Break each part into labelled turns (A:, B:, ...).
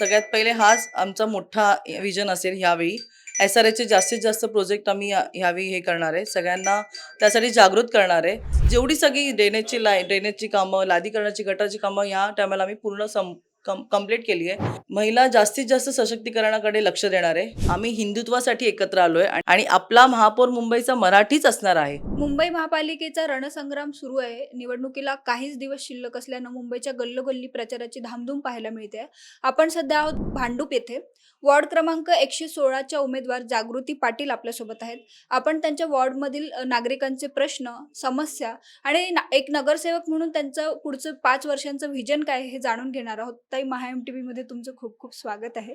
A: सगळ्यात पहिले हाच आमचा मोठा विजन असेल ह्यावेळी. एस आर एचे जास्तीत जास्त प्रोजेक्ट आम्ही या- ह्यावेळी हे करणार आहे. सगळ्यांना त्यासाठी जागृत करणार आहे. जेवढी सगळी ड्रेनेजची लाय ड्रेनेजची कामं लादीकरणाची गटाची कामं ह्या टायमाला आम्ही पूर्ण सम कम कंप्लीट केली आहे. महिला जास्तीत जास्त सशक्तीकरणाकडे लक्ष देणार आहे. आम्ही हिंदुत्वासाठी एकत्र आलोय आणि आपला महापौर मुंबईचा मराठीच असणार आहे.
B: मुंबई महापालिकेचा रणसंग्राम सुरू आहे. निवडणुकीला काहीच दिवस शिल्लक असल्यानं मुंबईच्या गल्लोगल्ली प्रचाराची धामधूम पाहायला मिळते. आपण सध्या आहोत भांडूप येथे. वॉर्ड क्रमांक एकशे सोळाच्या उमेदवार जागृती पाटील आपल्यासोबत आहेत. आपण त्यांच्या वॉर्डमधील नागरिकांचे प्रश्न समस्या आणि एक नगरसेवक म्हणून त्यांचं पुढचं पाच वर्षांचं व्हिजन काय हे जाणून घेणार आहोत. ताई महा एम टी व्हीमध्ये तुमचं खूप खूप स्वागत आहे.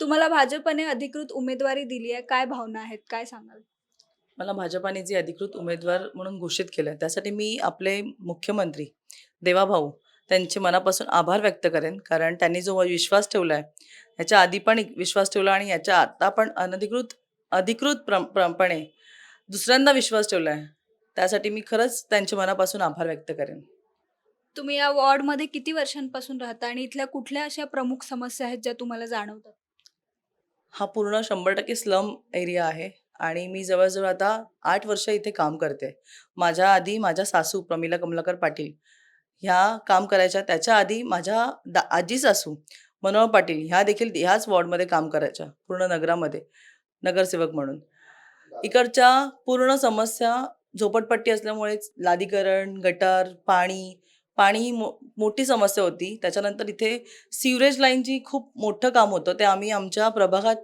B: तुम्हाला भाजपने अधिकृत उमेदवारी दिली आहे. काय भावना आहेत? काय सांगाल?
A: मला भाजपाने जे अधिकृत उमेदवार म्हणून घोषित केलं त्यासाठी मी आपले मुख्यमंत्री देवाभाऊ त्यांचे मनापासून आभार व्यक्त करेन. कारण त्यांनी जो विश्वास ठेवला आहे ह्याच्या आधी पण एक विश्वास ठेवला आणि याच्या आता पण अनधिकृत अधिकृत प्र प्रपणे दुसऱ्यांदा विश्वास ठेवला आहे त्यासाठी मी खरंच त्यांच्या मनापासून आभार व्यक्त करेन.
B: तुम्ही या वॉर्डमध्ये किती वर्षांपासून राहता आणि इथल्या कुठल्या अशा प्रमुख समस्या आहेत ज्या तुम्हाला जाणवतात?
A: हा पूर्ण शंभर टक्के स्लम एरिया आहे आणि मी जवळजवळ आता आठ वर्ष इथे काम करते. माझ्या आधी माझ्या सासू प्रमिला कमलाकर पाटील ह्या काम करायच्या त्याच्या आधी माझ्या दा आजी सासू मनोहर पाटील ह्या देखील ह्याच वॉर्डमध्ये काम करायच्या पूर्ण नगरामध्ये नगरसेवक म्हणून. इकडच्या पूर्ण समस्या झोपडपट्टी असल्यामुळे लादीकरण गटार पाणी पाणी ही मो मोठी समस्या होती. त्याच्यानंतर इथे सिवरेज लाईनची खूप मोठं काम होतं. ते आम्ही आमच्या प्रभागात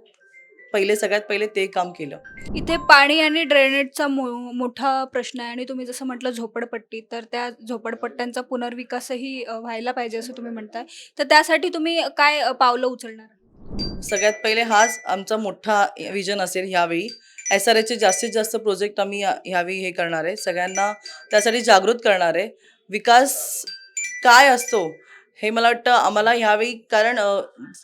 A: पहिले सगळ्यात पहिले ते काम केलं.
B: इथे पाणी आणि ड्रेनेजचा मोठा प्रश्न आहे. आणि तुम्ही जसं म्हटलं झोपडपट्टी तर त्या झोपडपट्ट्यांचा पुनर्विकासही व्हायला पाहिजे असं तुम्ही म्हणताय. तर त्यासाठी तुम्ही काय पावलं उचलणार?
A: सगळ्यात पहिले हाच आमचा मोठा विजन असेल ह्यावेळी. एस आर एचे जास्तीत जास्त प्रोजेक्ट आम्ही ह्यावेळी हे करणार आहे. सगळ्यांना त्यासाठी जागृत करणार आहे. विकास काय असतो हे मला वाटतं आम्हाला ह्यावेळी कारण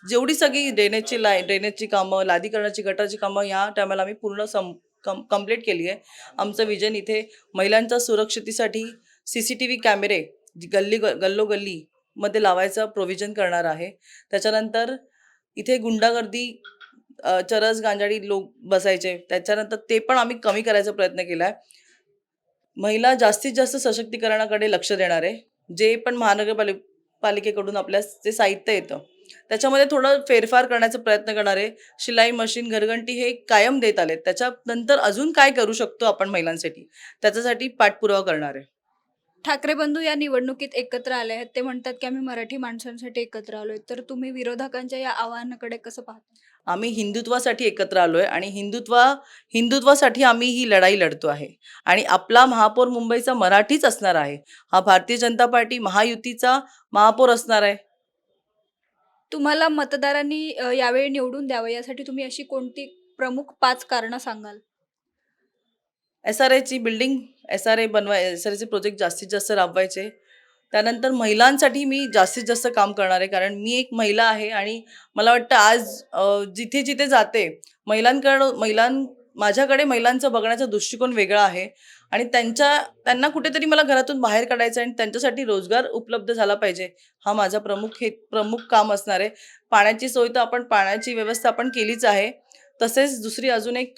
A: जेवढी सगळी ड्रेनेजची लाय ड्रेनेजची कामं लादीकरणाची गटारची कामं ह्या टायमाला आम्ही पूर्ण सम कम कंप्लीट केली आहे. आमचं विजन इथे महिलांच्या सुरक्षितेसाठी सी सी टी व्ही कॅमेरे जी गल्ली ग गल्लोगल्लीमध्ये लावायचं प्रोव्हिजन करणार आहे. त्याच्यानंतर इथे गुंडागर्दी चरस गांजाडी लोक बसायचे. त्याच्यानंतर ते पण आम्ही कमी करायचा प्रयत्न केला आहे महिला जास्तीत जास्त सशक्तीकरणाकडे लक्ष देणार आहे. जे पण महानगरपालि पालिकेकडून आपल्या जे साहित्य येतं त्याच्यामध्ये थोडं फेरफार करण्याचा प्रयत्न करणार आहे. शिलाई मशीन घरघंटी हे कायम देत आले त्याच्यानंतर अजून काय करू शकतो आपण महिलांसाठी? त्याच्यासाठी पाठपुरावा करणार आहे.
B: ठाकरे बंधू या निवडणुकीत एकत्र आले आहेत. ते म्हणतात की आम्ही मराठी माणसांसाठी एकत्र आलोय. तर तुम्ही विरोधकांच्या या आव्हानाकडे कसं पाहता?
A: आम्ही हिंदुत्वासाठी एकत्र आलोय आणि हिंदुत्वा हिंदुत्वासाठी आम्ही ही लढाई लढतो आहे. आणि आपला महापौर मुंबईचा मराठीच असणार आहे. हा भारतीय जनता पार्टी महायुतीचा महापौर असणार आहे.
B: तुम्हाला मतदारांनी अ, यावेळी निवडून द्यावं यासाठी तुम्ही अशी कोणती प्रमुख पाच कारणं सांगाल?
A: एस आर एची बिल्डिंग एस आर ए बनवाय एस आर एचे प्रोजेक्ट जास्तीत जास्त राबवायचे. त्यानंतर महिलांसाठी मी जास्तीत जास्त काम करणार आहे कारण मी एक महिला आहे आणि मला वाटतं आज जिथे जिथे जाते महिलांकडं महिलां माझ्याकडे महिलांचं बघण्याचा दृष्टिकोन वेगळा आहे. आणि त्यांच्या त्यांना कुठेतरी मला घरातून बाहेर काढायचं आहे आणि त्यांच्यासाठी रोजगार उपलब्ध झाला पाहिजे हा माझा प्रमुख हे प्रमुख काम असणार आहे. पाण्याची सोय तर आपण पाण्याची व्यवस्था आपण केलीच आहे. तसेच दुसरी अजून एक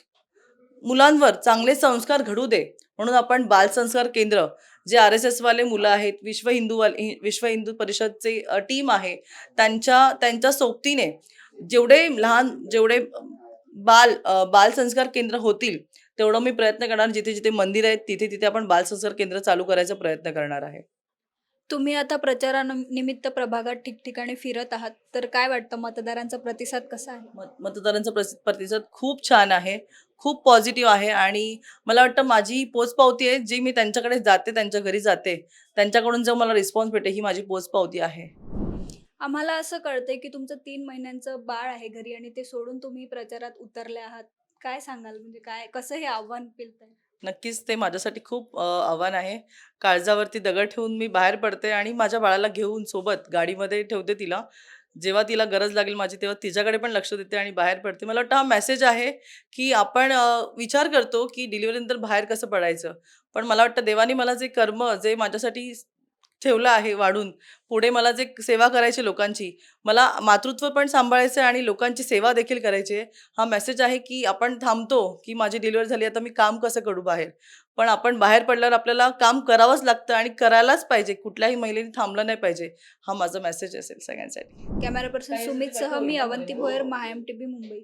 A: मुलांवर चांगले संस्कार घडू दे म्हणून आपण बालसंस्कार केंद्र जे आर एस एसवाले मुलं आहेत विश्व हिंदू विश्व हिंदू परिषदचे टीम आहे त्यांच्या त्यांच्या सोबतीने जेवढे लहान जेवढे बाल बालसंस्कार केंद्र होतील तेवढं मी प्रयत्न करणार जिथे जिथे मंदिर आहेत तिथे तिथे आपण बालसंस्कार केंद्र चालू करायचा प्रयत्न करणार आहे.
B: तुम्ही आता प्रचारानिमित्त प्रभागात ठिकठिकाणी फिरत आहात तर काय वाटतं? मतदारांचा प्रतिसाद कसा आहे?
A: मत मतदारांचा प्रस- प्रतिसाद खूप छान आहे खूप पॉझिटिव्ह आहे आणि मला वाटतं माझी ही पोचपावती आहे जी मी त्यांच्याकडे जाते त्यांच्या घरी जाते त्यांच्याकडून जो मला रिस्पॉन्स भेटे ही माझी पोचपावती आहे.
B: आम्हाला असं कळतंय की तुमचं तीन महिन्यांचं बाळ आहे घरी आणि ते सोडून तुम्ही प्रचारात उतरले आहात. काय सांगाल? म्हणजे काय कसं हे आव्हान पेलतंय?
A: नक्कीच ते माझ्यासाठी खूप अ, आव्हान आहे. काळजावरती दगड ठेवून मी बाहेर पडते आणि माझ्या बाळाला घेऊन सोबत गाडीमध्ये ठेवते तिला. जेव्हा तिला गरज लागेल माझी तेव्हा तिच्याकडे पण लक्ष देते आणि बाहेर पडते. मला वाटतं हा मेसेज आहे की आपण अ, विचार करतो की डिलिव्हरीनंतर बाहेर कसं पडायचं. पण मला वाटतं देवाने मला जे कर्म जे माझ्यासाठी ठेवलं आहे वाढून. पुढे मला जे सेवा करायची लोकांची मला मातृत्व पण सांभाळायचं आहे आणि लोकांची सेवा देखील करायची आहे. हा मेसेज आहे की आपण थांबतो की माझी डिलिव्हरी झाली आता मी काम कसं करू बाहेर? पण आपण बाहेर पडल्यावर आपल्याला काम करावंच लागतं आणि करायलाच पाहिजे. कुठल्याही महिलेने थांबलं नाही पाहिजे. हा माझा मेसेज असेल सगळ्यांसाठी.
B: कॅमेरा पर्सन सुमित सह मी अवंती. भोयर महाएम टी मुंबई.